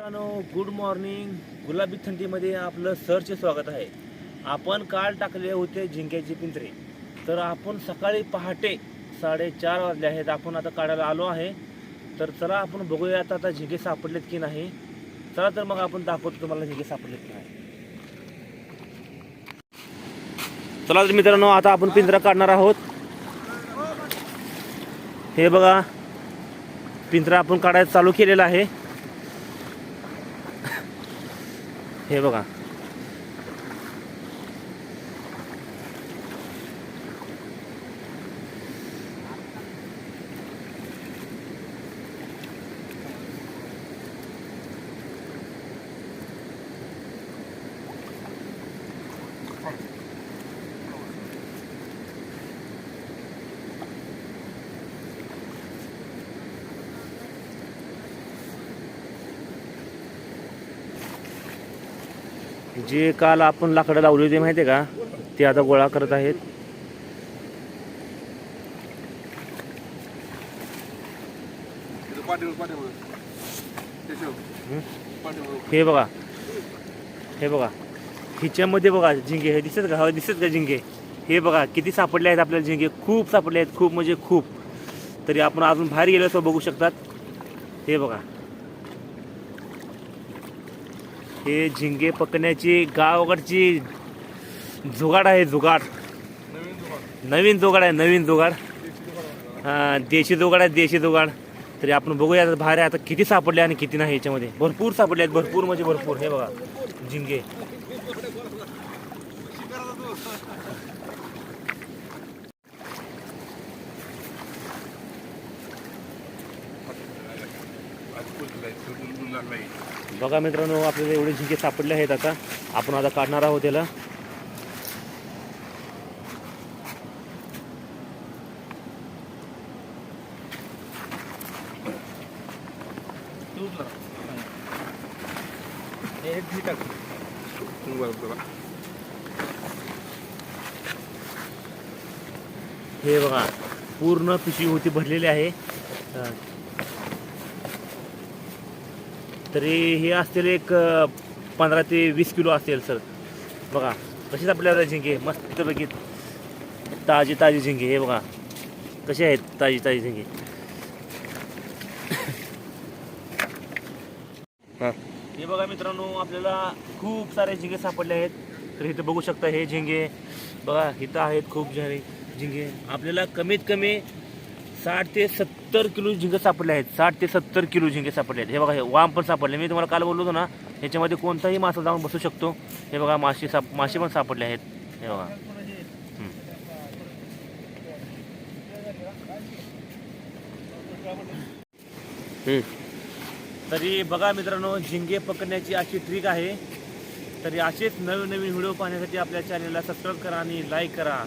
मित्रांनो good morning गुलाबी थंडीमध्ये आपलं सरचे स्वागत आहे. आपण काल टाकले होते झिंक्याचे पिंजरे. तर आपण सकाळी पहाटे साडेचार वाजले आहेत. आपण आता काढायला आलो आहे. तर चला आपण बघूयात आता झिंके सापडलेत की नाही. चला तर मग आपण दाखवतो तुम्हाला झिंके सापडलेत की नाही. चला तर मित्रांनो आता आपण पिंजरा काढणार आहोत. हे बघा पिंजरा आपण काढायला चालू केलेला आहे. हे बघा जे काल आपण लाकडं लावली होती माहिती आहे का? ते आता गोळा करत आहेत. हं? हे बघा. हे बघा. हिच्यामध्ये बघा झिंगे. हे दिसत का? हा दिसत का झिंगे? हे बघा किती सापडले आहेत आपल्याला झिंगे. खूप सापडले आहेत. खूप म्हणजे खूप. तरी आपण अजून बाहेर गेलो असं बघू शकतात. हे बघा. हे झिंगे पकडण्याची गावाकडची जुगाड आहे जुगाड. नवीन जुगाड आहे नवीन जुगाड. देशी देशी जुगाड आहे देशी जुगाड. तरी आपण बघूया आता बाहेर आता किती सापडले आणि किती नाही याच्यामध्ये. भरपूर सापडले आहेत भरपूर म्हणजे भरपूर. हे बघा झिंगे आज पोचला आहे तो बुलबुल लागला आहे बघा मित्रांनो आपल्याला एवढे झिंके सापडले आहेत आता. आपण आता काढणार आहोत त्याला हे बघा पूर्ण पिशवी होती भरलेली आहे. तरी हे असतील एक पंधरा ते वीस किलो असेल सर. बघा तशीच आपल्याला झिंगे मस्तपैकी ताजी ताजी झिंगे हे बघा. कसे आहेत ताजी ताजी झिंगे? हां. हे बघा मित्रांनो आपल्याला खूप सारे झिंगे सापडले आहेत. तर इथं बघू शकता हे झिंगे. बघा इथं आहेत खूप सारे झिंगे. आपल्याला कमीत कमी साठ ते सत्तर किलो झिंगे सापडले आहेत. साठ ते सत्तर किलो झिंगे सापडले आहेत. हे बघा हे वाम पण सापडले. मी तुम्हाला काल बोललो होतो ना याच्यामध्ये कोणताही मासा जाऊन बसू शकतो. हे बघा मासे साप मासे पण सापडले आहेत. हे बघा. तरी बघा मित्रांनो झिंगे पकडण्याची अशी ट्रिक आहे. तरी असेच नवीन नवीन व्हिडिओ पाहण्यासाठी आपल्या चॅनलला सबस्क्राईब करा आणि लाईक करा.